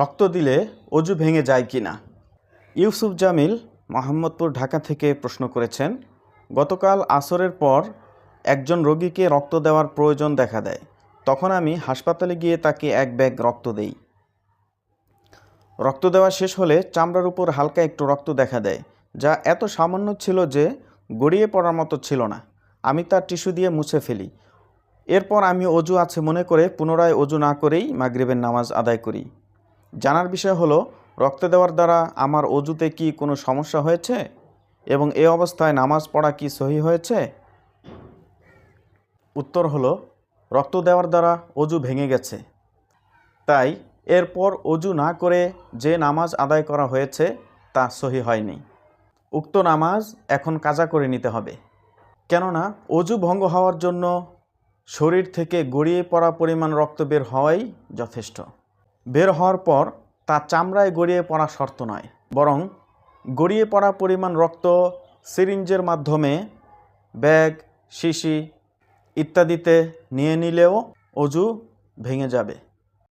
রক্ত দিলে অজু ভেঙে যায় কি না ইউসুফ জামিল মোহাম্মদপুর, ঢাকা থেকে প্রশ্ন করেছেন, গতকাল আসরের পর একজন রোগীকে রক্ত দেওয়ার প্রয়োজন দেখা দেয়। তখন আমি হাসপাতালে গিয়ে তাকে এক ব্যাগ রক্ত দেই। রক্ত দেওয়া শেষ হলে চামড়ার উপর হালকা একটু রক্ত দেখা দেয়, যা এত সামান্য ছিল যে গড়িয়ে পড়ার মতো ছিল না। আমি তার টিস্যু দিয়ে মুছে ফেলি। এরপর আমি অজু আছে মনে করে পুনরায় অজু না করেই মাগরিবের নামাজ আদায় করি। জানার বিষয় হলো, রক্ত দেওয়ার দ্বারা আমার অজুতে কি কোনো সমস্যা হয়েছে? এবং এ অবস্থায় নামাজ পড়া কি সহি হয়েছে? উত্তর হলো, রক্ত দেওয়ার দ্বারা অজু ভেঙে গেছে। তাই, এরপর অজু না করে যে নামাজ আদায় করা হয়েছে, তা সহি হয়নি। উক্ত নামাজ এখন কাজা করে নিতে হবে। কেননা, অজু ভঙ্গ হওয়ার জন্য শরীর থেকে গড়িয়ে পড়া পরিমাণ রক্ত বের হওয়াই যথেষ্ট। বের হওয়ার পর তা চামড়ায় গড়িয়ে পড়া শর্ত নয়, বরং গড়িয়ে পড়া পরিমাণ রক্ত সিরিঞ্জের মাধ্যমে ব্যাগ, শিশি ইত্যাদিতে নিয়ে নিলেও অজু ভেঙে যাবে।